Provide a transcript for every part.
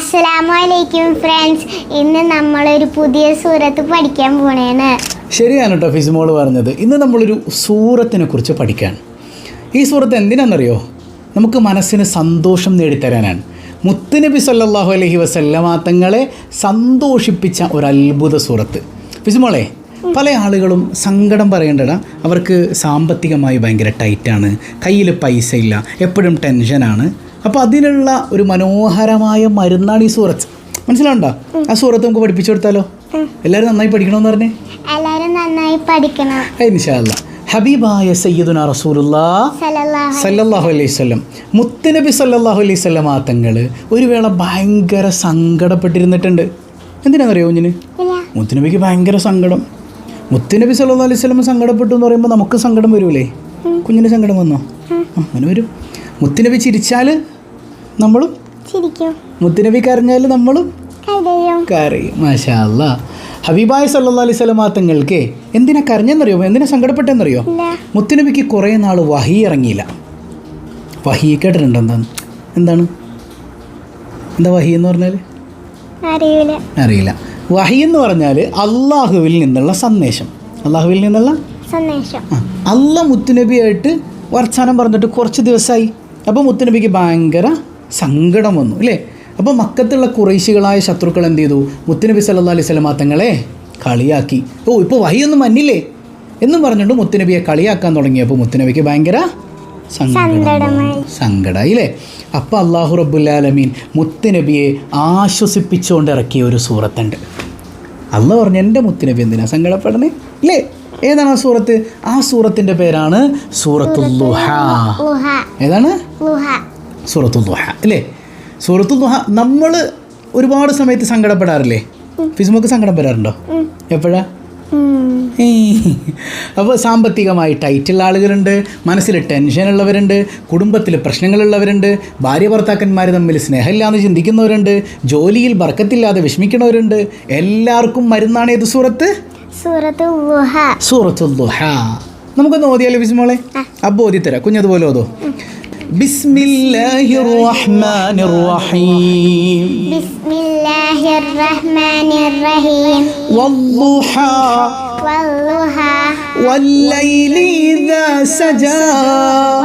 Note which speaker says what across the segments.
Speaker 1: അസ്സലാമു അലൈക്കും ഫ്രണ്ട്സ്. ഇന്ന് നമ്മളൊരു പുതിയ സൂറത്ത് പഠിക്കാൻ പോണേണ്
Speaker 2: ശരിയാണ് കേട്ടോ ഫിസിമോൾ പറഞ്ഞത്. ഇന്ന് നമ്മളൊരു സൂറത്തിനെ കുറിച്ച് പഠിക്കാൻ. ഈ സൂറത്ത് എന്തിനാണെന്നറിയോ നമുക്ക് മനസ്സിന് സന്തോഷം നേടിത്തരാനാണ്. മുത്തുനബി സല്ലാഹു അലഹി വസല്ലമ തങ്ങളെ സന്തോഷിപ്പിച്ച ഒരു അത്ഭുത സൂറത്ത് ഫിസിമോളെ പല ആളുകളും സങ്കടം പറയേണ്ടട. അവർക്ക് സാമ്പത്തികമായി ഭയങ്കര ടൈറ്റാണ്. കയ്യിൽ പൈസ ഇല്ല എപ്പോഴും ടെൻഷനാണ്. അപ്പോൾ അതിനുള്ള ഒരു മനോഹരമായ മരുന്നാണ് ഈ സൂറത്ത്. മനസ്സിലാവണ്ടോ? ആ സൂറത്ത് നമുക്ക് പഠിപ്പിച്ചു കൊടുത്താലോ? എല്ലാവരും നന്നായി പഠിക്കണമെന്ന് പറഞ്ഞേ?
Speaker 1: എല്ലാവരും നന്നായി പഠിക്കണം.
Speaker 2: ഇൻഷാല്ല ഹബീബായ സയ്യിദുന റസൂലുല്ലാ
Speaker 1: സല്ലല്ലാഹു
Speaker 2: അലൈഹി സ്വല്ലം മുത്തനബി സല്ലല്ലാഹു അലൈഹി സ്വല്ലം ആത്തങ്ങൾ ഒരു വേള ഭയങ്കര സങ്കടപ്പെട്ടിരുന്നിട്ടുണ്ട്. എന്തിനാണെന്നറിയോ കുഞ്ഞിന്? മുത്തനബിക്ക് ഭയങ്കര സങ്കടം. മുത്തുനബി സല്ലല്ലാഹു അലൈഹി സ്വലം സങ്കടപ്പെട്ടു എന്ന് പറയുമ്പോൾ നമുക്ക് സങ്കടം വരൂലേ? കുഞ്ഞിന് സങ്കടം വന്നോ? അങ്ങനെ വരും. മുത്തുനബി ചിരിച്ചാൽ നമ്മളും
Speaker 1: ചിരിക്കും.
Speaker 2: മുത്തുനബി കരഞ്ഞാൽ നമ്മളും
Speaker 1: കരയും.
Speaker 2: മാഷാ അല്ലാ ഹബീബായ സല്ലല്ലാഹു അലൈഹി സ്വലമാങ്ങൾക്ക് എന്തിനാ കരഞ്ഞെന്നറിയോ? എന്തിനാ സങ്കടപ്പെട്ടെന്നറിയോ? മുത്തുനബിക്ക് കുറേ നാൾ വഹി ഇറങ്ങിയില്ല. വഹി കേട്ടിട്ടുണ്ട് എന്താണ്? എന്താണ്? എന്താ വഹി എന്ന് പറഞ്ഞാൽ?
Speaker 1: അറിയില്ല
Speaker 2: അറിയില്ല. വഹി എന്ന് പറഞ്ഞാൽ അള്ളാഹുവിൽ നിന്നുള്ള സന്ദേശം. അള്ളാഹുവിൽ നിന്നുള്ള
Speaker 1: സന്ദേശം.
Speaker 2: അല്ല മുത്തുനബിയായിട്ട് വർത്താനം പറഞ്ഞിട്ട് കുറച്ച് ദിവസമായി അപ്പോൾ മുത്തുനബിക്ക് ഭയങ്കര സങ്കടം വന്നു അല്ലേ? അപ്പോൾ മക്കത്തുള്ള കുറേശികളായ ശത്രുക്കൾ എന്ത് ചെയ്തു? മുത്തുനബി സല്ലാ അലൈഹി സ്വലമാ തങ്ങളെ കളിയാക്കി. ഓ ഇപ്പോൾ വഹിയൊന്നും മന്നില്ലേ? എന്നും പറഞ്ഞുകൊണ്ട് മുത്തുനബിയെ കളിയാക്കാൻ തുടങ്ങിയപ്പോൾ മുത്തുനബിക്ക് ഭയങ്കര
Speaker 1: സങ്കടമായി.
Speaker 2: അല്ലേ? അപ്പോൾ അള്ളാഹു റബ്ബുല്ലാലമീൻ മുത്തുനബിയെ ആശ്വസിപ്പിച്ചുകൊണ്ട് ഇറക്കിയ ഒരു സൂറത്തുണ്ട്. അള്ള പറഞ്ഞു എന്റെ മുത്തുനബി എന്തിനാ സങ്കടപ്പെടണേ ഇല്ലേ ഏതാണ് ആ സൂറത്ത്? ആ സൂറത്തിന്റെ പേരാണ് സൂറത്തുൽ ദുഹ ഏതാണ്?
Speaker 1: ലുഹ.
Speaker 2: സൂറത്തുൽ ദുഹ അല്ലേ? സൂറത്തുൽ ദുഹ നമ്മൾ ഒരുപാട് സമയത്ത് സങ്കടപ്പെടാറില്ലേ? ഫിസ്മുക്ക് സങ്കടം വരാറുണ്ടോ? എപ്പോഴാ? അപ്പോൾ സാമ്പത്തികമായി ടൈറ്റുള്ള ആളുകളുണ്ട് മനസ്സിൽ ടെൻഷൻ ഉള്ളവരുണ്ട് കുടുംബത്തിൽ പ്രശ്നങ്ങളുള്ളവരുണ്ട് ഭാര്യ ഭർത്താക്കന്മാർ തമ്മിൽ സ്നേഹമില്ലാന്ന് ചിന്തിക്കുന്നവരുണ്ട് ജോലിയിൽ ബർക്കത്തില്ലാതെ വിഷമിക്കുന്നവരുണ്ട്. എല്ലാവർക്കും മരുന്നാണ് ഏത് സൂറത്ത്? സൂറത്തുൽ ദുഹ നമുക്കൊന്ന് ഓതിയാലോ ബിസ്മോളെ അപ്പോൾ ഓതി തരാം കുഞ്ഞതുപോലെ ഓതോ ബിസ്മില്ലാഹിർ റഹ്മാനിർ റഹീം
Speaker 1: ബിസ്മില്ലാഹിർ റഹ്മാനിർ റഹീം
Speaker 2: വദ്ദുഹ
Speaker 1: വല്ലുഹ
Speaker 2: വല്ലൈലി ഇദാ സജാ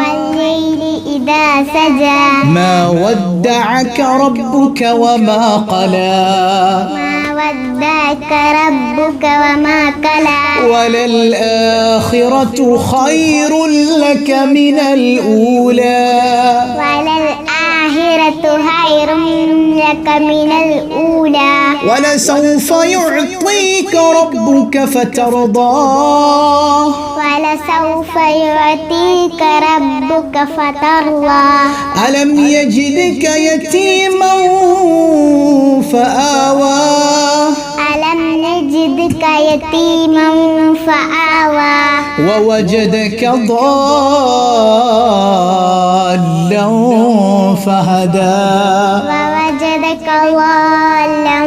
Speaker 1: والليل إذا سجى
Speaker 2: ما ودعك ربك وما قلى
Speaker 1: ما ودعك ربك وما قلى
Speaker 2: وللآخرة خير لك من الأولى
Speaker 1: وللآخرة خير لك من الأولى
Speaker 2: ولسوف يعطيك ربك فترضى
Speaker 1: ولسوف يعطيك ربك فترضى
Speaker 2: ألم يجدك يتيما فآوى
Speaker 1: نجدك يتيما فآوى.
Speaker 2: ووجدك ضالا فهدى.
Speaker 1: ووجدك ضالا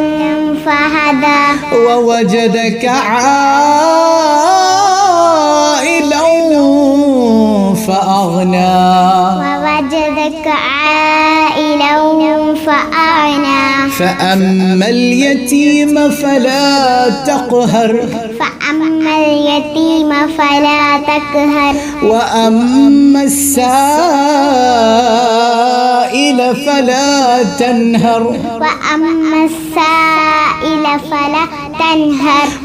Speaker 1: فهدى.
Speaker 2: ووجدك عائلا فأغنى.
Speaker 1: ووجدك عائلا فأغنى
Speaker 2: فأما اليتيم فلا تقهر.
Speaker 1: فأما اليتيم فلا تقهر.
Speaker 2: وأما السائل فلا تنهر.
Speaker 1: وأما السائل فلا تنهر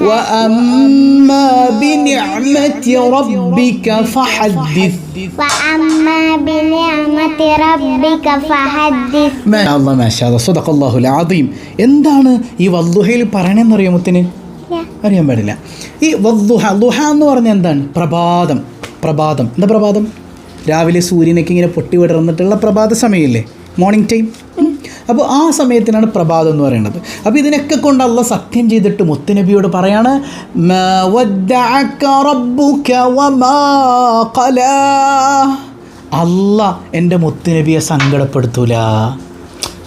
Speaker 2: وأما بنعمة ربك فحدث
Speaker 1: وأما بنعمة ربك فحدث
Speaker 2: ما الله ما شاء الله صدق الله العظيم എന്താണ് ഈ വല്ലുഹയിൽ പറയണെന്നറിയോ മുത്തിന് അറിയാൻ പാടില്ല ഈ വദ്ദുഹ ദുഹ എന്ന് പറഞ്ഞാൽ എന്താണ് പ്രഭാതം പ്രഭാതം എന്താ പ്രഭാതം രാവിലെ സൂര്യനൊക്കെ ഇങ്ങനെ പൊട്ടി വിടർന്നിട്ടുള്ള പ്രഭാത സമയമില്ലേ മോർണിംഗ് ടൈം അപ്പോൾ ആ സമയത്തിനാണ് പ്രഭാതം എന്ന് പറയുന്നത്. അപ്പോൾ ഇതിനൊക്കെ കൊണ്ട് അല്ല സത്യം ചെയ്തിട്ട് മുത്തുനബിയോട് പറയാണ്. അല്ല എന്റെ മുത്തുനബിയെ സങ്കടപ്പെടുത്തൂല.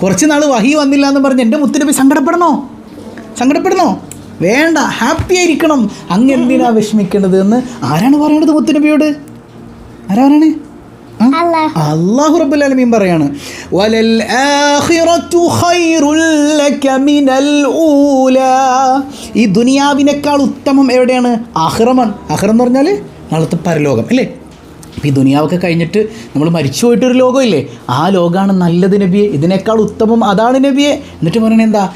Speaker 2: കുറച്ച് നാൾ വഹി വന്നില്ല എന്ന് പറഞ്ഞ് എന്റെ മുത്തുനബി സങ്കടപ്പെടണോ? സങ്കടപ്പെടണോ? വേണ്ട ഹാപ്പി ആയിരിക്കണം. അങ്ങ് എന്തിനാ വിഷമിക്കേണ്ടത് എന്ന് ആരാണ് പറയണത് മുത്തുനബിയോട്? ആരാ പറയണേ? അള്ളാഹു റബ്ബുൽ ആലമീൻ പറയാണ് ലക മിനൽ ഈ ദുനിയാവിനേക്കാൾ ഉത്തമം എവിടെയാണ്? ആഖിറമാണ്. ആഖിറം എന്ന് പറഞ്ഞാൽ നാളത്തെ പരലോകം അല്ലേ? ഈ ദുനിയാവൊക്കെ കഴിഞ്ഞിട്ട് നമ്മൾ മരിച്ചു പോയിട്ടൊരു ലോകമില്ലേ? ആ ലോകമാണ് നല്ലത് നബിയെ. ഇതിനേക്കാൾ ഉത്തമം അതാണ് നബിയെ. എന്നിട്ട് പറയണത് എന്താ?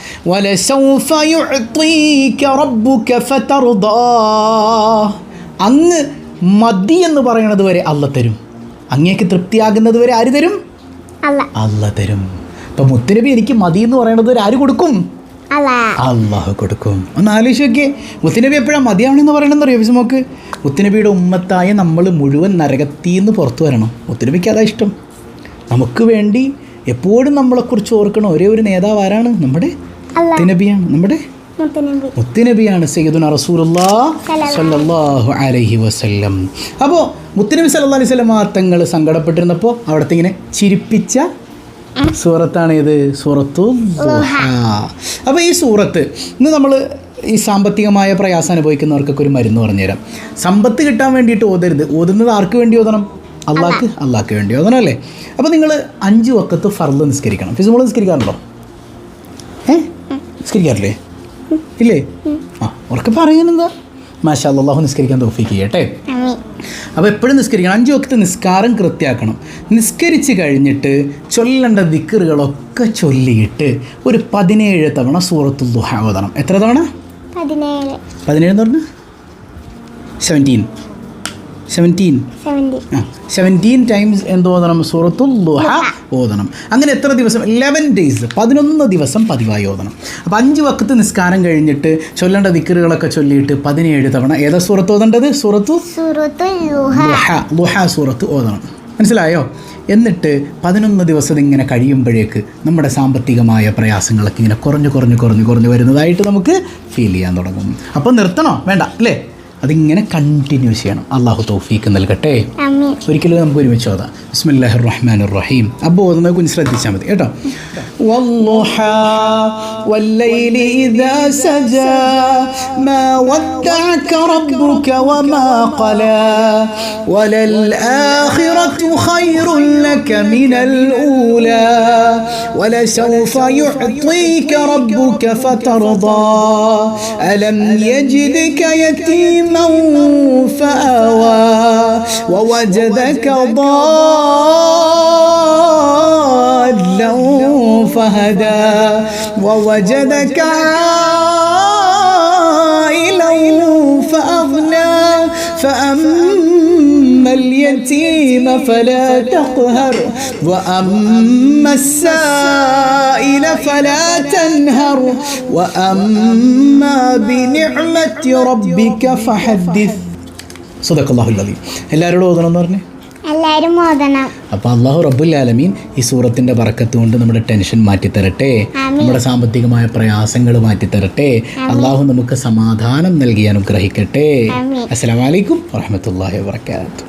Speaker 2: അങ്ങ് മതി എന്ന് പറയണത് വരെ അല്ല തരും. അങ്ങേക്ക് തൃപ്തിയാകുന്നത് വരെ ആര് തരും?
Speaker 1: അല്ല.
Speaker 2: തരും. അപ്പം മുത്തുനബി എനിക്ക് മതി എന്ന് പറയുന്നത് വരെ ആര് കൊടുക്കും? അള്ളാഹു കൊടുക്കും. ഒന്ന് ആലോചിച്ച് നോക്കിയേ. മുത്തുനബി എപ്പോഴാണ് മതിയാവണമെന്ന് പറയണമെന്ന് അറിയോ വിസ്മോക്ക് മുത്തുനബിയുടെ ഉമ്മത്തായ നമ്മൾ മുഴുവൻ നരകത്തിൽ നിന്ന് പുറത്തു വരണം. മുത്തുനബിക്ക് അതാ ഇഷ്ടം. നമുക്ക് വേണ്ടി എപ്പോഴും നമ്മളെക്കുറിച്ച് ഓർക്കണം ഒരേ ഒരു നേതാവ് ആരാണ്? നമ്മുടെ നബിയാണ് നമ്മുടെ മുത്തുനബിയാണ് സയ്യിദുന റസൂലുള്ളാ സല്ലല്ലാഹു അലൈഹി വസല്ലം. അപ്പോൾ മുത്തുനബി സല്ലല്ലാഹു അലൈഹി വസല്ലം തങ്ങൾ സങ്കടപ്പെട്ടിരുന്നപ്പോൾ അവിടുത്തെ ഇങ്ങനെ ചിരിപ്പിച്ച സൂറത്താണ് ഇത് സൂറത്തു അപ്പോൾ ഈ സൂറത്ത് ഇന്ന് നമ്മൾ ഈ സാമ്പത്തികമായ പ്രയാസം അനുഭവിക്കുന്നവർക്കൊക്കെ ഒരു മരുന്ന് പറഞ്ഞുതരാം. സമ്പത്ത് കിട്ടാൻ വേണ്ടിയിട്ട് ഓതരുത്. ഓതുന്നത് ആർക്ക് വേണ്ടി ഓതണം? അള്ളാഹ്ക്ക് അള്ളാഹ്ക്ക് വേണ്ടി ഓതണം അല്ലേ? അപ്പോൾ നിങ്ങൾ അഞ്ച് വക്കത്ത് ഫർദ് നിസ്കരിക്കണം. ഫിസുമോൾ നിസ്കരിക്കാറുണ്ടോ? ഏ? നിസ്കരിക്കാറില്ലേ? ഇല്ലേ? ആ ഉറക്കെ പറയാനെന്താ മാഷാ അള്ളാഹു നിസ്കരിക്കാൻ തോഫിക്ക്
Speaker 1: കേട്ടെ
Speaker 2: അപ്പോൾ എപ്പോഴും നിസ്കരിക്കണം. അഞ്ച് വക്കത്ത് നിസ്കാരം കൃത്യമാക്കണം നിസ്കരിച്ച് കഴിഞ്ഞിട്ട് ചൊല്ലേണ്ട ദിക്കറുകളൊക്കെ ചൊല്ലിയിട്ട് ഒരു പതിനേഴ് തവണ സൂറത്തു ദുഹ ഓതണം. എത്ര തവണ?
Speaker 1: പതിനേഴ്.
Speaker 2: പതിനേഴ് എന്ന് പറഞ്ഞു?
Speaker 1: സെവന്റീൻ
Speaker 2: സെവന്റീൻ സെവന്റീൻ ടൈംസ് എന്ത് ഓതണം? സൂറത്തുൽ ലുഹ ഓതണം. അങ്ങനെ എത്ര ദിവസം? ലെവൻ ഡേയ്സ് പതിനൊന്ന് ദിവസം പതിവായി ഓതണം. അപ്പോൾ അഞ്ച് വക്കത്ത് നിസ്കാരം കഴിഞ്ഞിട്ട് ചൊല്ലേണ്ട ദിക്കറുകളൊക്കെ ചൊല്ലിയിട്ട് പതിനേഴ് തവണ ഏതാ സൂറത്ത് ഓതേണ്ടത്? സൂറത്തു
Speaker 1: സൂറത്തു ലുഹ
Speaker 2: ദുഹ. സൂറത്ത് ഓതണം. മനസ്സിലായോ? എന്നിട്ട് പതിനൊന്ന് ദിവസം ഇങ്ങനെ കഴിയുമ്പോഴേക്ക് നമ്മുടെ സാമ്പത്തികമായ പ്രയാസങ്ങളൊക്കെ ഇങ്ങനെ കുറഞ്ഞു കുറഞ്ഞു കുറഞ്ഞു കുറഞ്ഞ് വരുന്നതായിട്ട് നമുക്ക് ഫീൽ ചെയ്യാൻ തുടങ്ങും. അപ്പം നിർത്തണോ? വേണ്ട അല്ലേ? അതിങ്ങനെ കണ്ടിന്യൂ ചെയ്യണം അള്ളാഹു തൗഫീക്ക് നൽകട്ടെ
Speaker 1: അമ്മി
Speaker 2: ഒരിക്കലും നമുക്ക് ഒരുമിച്ച് ഓതാം ബിസ്മില്ലാഹി റഹ്മാൻ റഹീം അപ്പോൾ ഓതുന്നത് കുഞ്ഞ് ശ്രദ്ധിച്ചാൽ മതി കേട്ടോ والضحى والليل إذا سجى ما ودعك ربك وما قلى وللآخرة خير لك من الأولى ولسوف يعطيك ربك فترضى ألم يجدك يتيما فآوى ووجدك ضالا فهدى ووجدك عائلا فأغنى فأما اليتيم فلا تقهر وأما السائل فلا تنهر وأما بنعمة ربك فحدث صدق الله العظيم എല്ലാവരോടും ഓതണം എന്ന് പറഞ്ഞേ
Speaker 1: എല്ലാവരും ഓതണം
Speaker 2: അപ്പോൾ അള്ളാഹു റബ്ബുൽ ആലമീൻ ഈ സൂറത്തിൻ്റെ ബറക്കത്ത് കൊണ്ട് നമ്മുടെ ടെൻഷൻ മാറ്റിത്തരട്ടെ
Speaker 1: ആമീൻ.
Speaker 2: നമ്മുടെ സാമ്പത്തികമായ പ്രയാസങ്ങൾ മാറ്റിത്തരട്ടെ അള്ളാഹു നമുക്ക് സമാധാനം നൽകി അനുഗ്രഹിക്കട്ടെ
Speaker 1: ആമീൻ.
Speaker 2: അസ്സലാമലൈക്കും വറഹമത്തല്ലാഹി വാബർക്കാത്തു